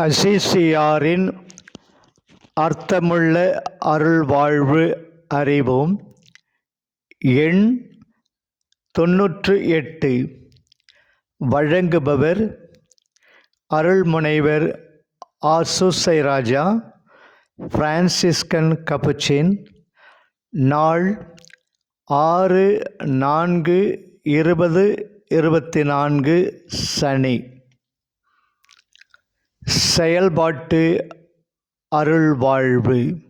அசிசியாரின் அர்த்தமுள்ள அருள்வாழ்வு அறிவோம் எண் தொன்னூற்று எட்டு. வழங்குபவர் அருள்முனைவர் ஆசுசை ராஜா பிரான்சிஸ்கன் கபுச்சின். நாள் ஆறு நான்கு இருபது இருபத்தி நான்கு சனி. செயல்பாட்டு அருள்வாழ்வு.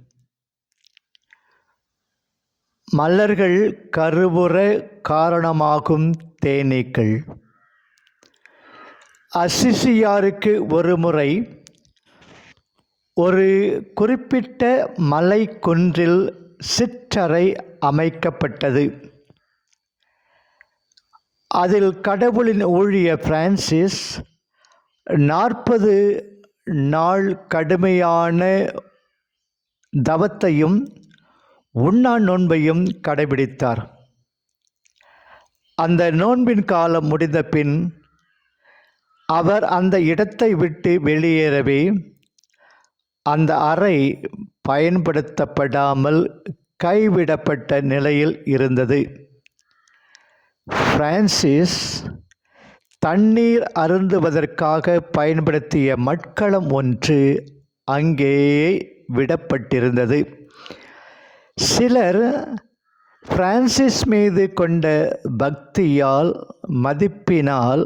மலர்கள் கருவுற காரணமாகும் தேனீக்கள். அசிசியாருக்கு ஒரு முறை ஒரு குறிப்பிட்ட மலை குன்றில் சிற்றறை அமைக்கப்பட்டது. அதில் கடவுளின் ஊழிய பிரான்சிஸ் நாற்பது நாள் கடுமையான தவத்தையும் உண்ணா நோன்பையும் கடைபிடித்தார். அந்த நோன்பின் காலம் முடிந்த பின் அவர் அந்த இடத்தை விட்டு வெளியேறவே அந்த அறை பயன்படுத்தப்படாமல் கைவிடப்பட்ட நிலையில் இருந்தது. பிரான்சிஸ் தண்ணீர் அருந்துவதற்காக பயன்படுத்திய மட்களம் ஒன்று அங்கேயே விடப்பட்டிருந்தது. சிலர் பிரான்சிஸ் மீது கொண்ட பக்தியால் மதிப்பினால்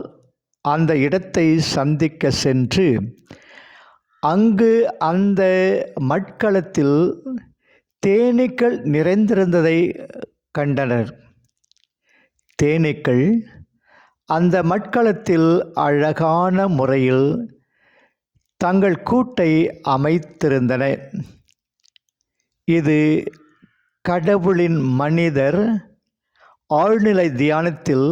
அந்த இடத்தை சந்திக்க சென்று அங்கு அந்த மட்களத்தில் தேனீக்கள் நிறைந்திருந்ததை கண்டனர். தேனீக்கள் அந்த மட்களத்தில் அழகான முறையில் தங்கள் கூட்டை அமைத்திருந்தன. இது கடவுளின் மனிதர் ஆழ்நிலை தியானத்தில்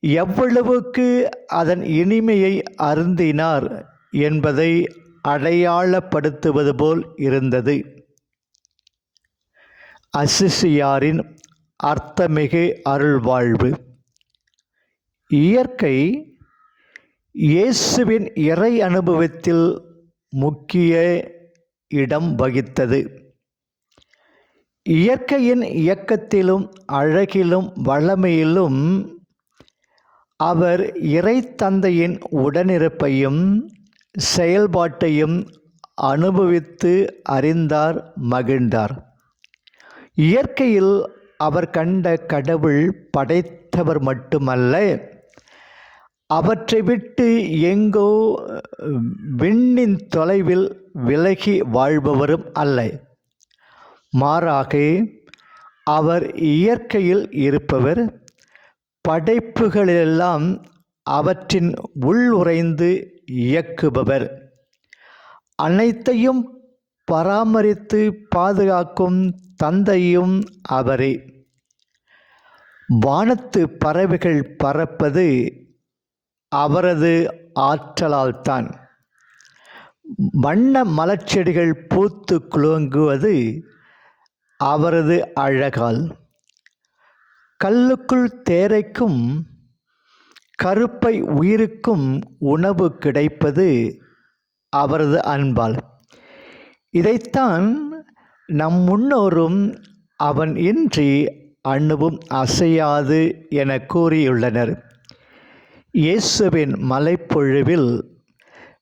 எவ்வளவுக்கு அதன் இனிமையை அருந்தினார் என்பதை அடையாளப்படுத்துவது போல் இருந்தது. அசிசியாரின் அர்த்தமிகு அருள்வாழ்வு. இயற்கை இயேசுவின் இறை அனுபவத்தில் முக்கிய இடம் வகித்தது. இயற்கையின் இயக்கத்திலும் அழகிலும் வளமையிலும் அவர் இறை தந்தையின் உடனிருப்பையும் செயல்பாட்டையும் அனுபவித்து அறிந்தார் மகிழ்ந்தார். இயற்கையில் அவர் கண்ட கடவுள் படைத்தவர் மட்டுமல்ல அவற்றை விட்டு எங்கோ விண்ணின் தொலைவில் விலகி வாழ்பவரும் அல்ல. மாறாக அவர் இயற்கையில் இருப்பவர் படைப்புகளெல்லாம் அவற்றின் உள்ளுரைந்து இயக்குபவர். அனைத்தையும் பராமரித்து பாதுகாக்கும் தந்தையும் அவரே. வானத்து பறவைகள் பறப்பது அவரது ஆற்றலால்தான். வண்ண மலர்ச்செடிகள் பூத்து குலுங்குவது அவரது அழகால். கல்லுக்குள் தேரைக்கும் கருப்பை உயிருக்கும் உணவு கிடைப்பது அவரது அன்பால். இதைத்தான் நம் முன்னோரும் அவன் இன்றி அணுவும் அசையாது என கூறியுள்ளனர். இயேசுவின் மலைப்பொழிவில்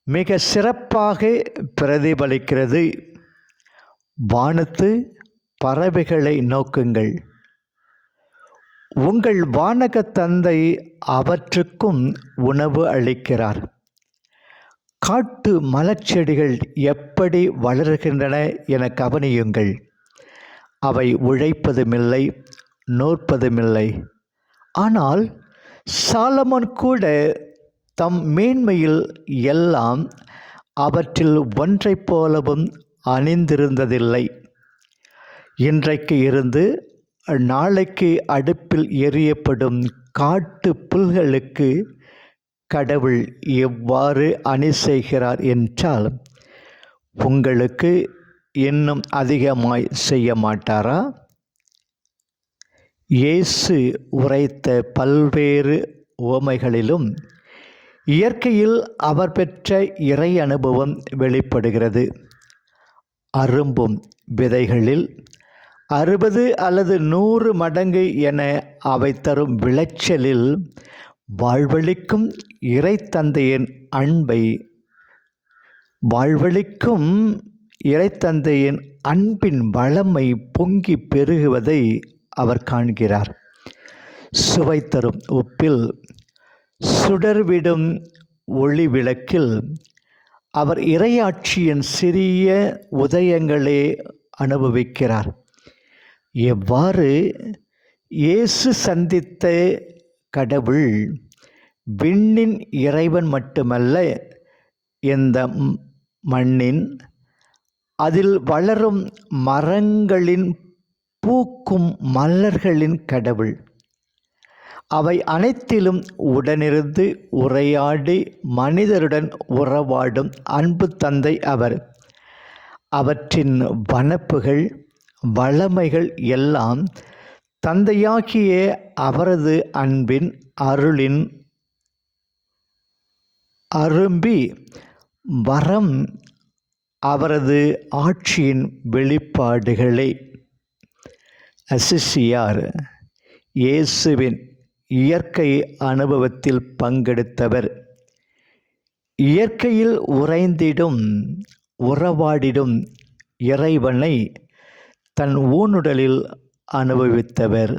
மிக சிறப்பாக பிரதிபலிக்கிறது. வானத்து பறவைகளை நோக்குங்கள். உங்கள் வானக தந்தை அவற்றுக்கும் உணவு அளிக்கிறார். காட்டு மலர்ச்செடிகள் எப்படி வளர்கின்றன என கவனியுங்கள். அவை உழைப்பதுமில்லை நோற்பதுமில்லை. ஆனால் சாலமன் கூட தம் மேன்மையில் எல்லாம் அவற்றில் ஒன்றைப் போலவும் அணிந்திருந்ததில்லை. இன்றைக்கு இருந்து நாளைக்கு அடுப்பில் எரியப்படும் காட்டு புல்களுக்கு கடவுள் எவ்வாறு அணி செய்கிறார் என்றால் உங்களுக்கு இன்னும் அதிகமாய் செய்ய மாட்டாரா? இயேசு உரைத்த பல்வேறு உவமைகளிலும் இயற்கையில் அவர் பெற்ற இறை அனுபவம் வெளிப்படுகிறது. அரும்பும் விதைகளில் அறுபது அல்லது நூறு மடங்கு என அவை தரும் விளைச்சலில் வாழ்வழிக்கும் இறைத்தந்தையின் அன்பை வாழ்வழிக்கும் இறைத்தந்தையின் அன்பின் வளமை பொங்கி பெருகுவதை அவர் காண்கிறார். சுவை தரும் உப்பில் சுடர்விடும் ஒளி விளக்கில் அவர் இறையாட்சியின் சிறிய உதயங்களே அனுபவிக்கிறார். எவ்வாறு இயேசு சந்தித்த கடவுள் விண்ணின் இறைவன் மட்டுமல்ல இந்த மண்ணின் அதில் வளரும் மரங்களின் பூக்கும் மலர்களின் கடவுள். அவை அனைத்திலும் உடனிருந்து உரையாடி மனிதருடன் உறவாடும் அன்பு தந்தை அவர். அவற்றின் வனப்புகள் வளமைகள் எல்லாம் தந்தையாகிய அவரது அன்பின் அருளின் அரும்பி வரம் அவரது ஆட்சியின் வெளிப்பாடுகளே. அசிஷியார் இயேசுவின் இயற்கை அனுபவத்தில் பங்கெடுத்தவர். இயற்கையில் உறைந்திடும் உறவாடிடும் இறைவனை தன் ஊனுடலில் அனுபவித்தவர்.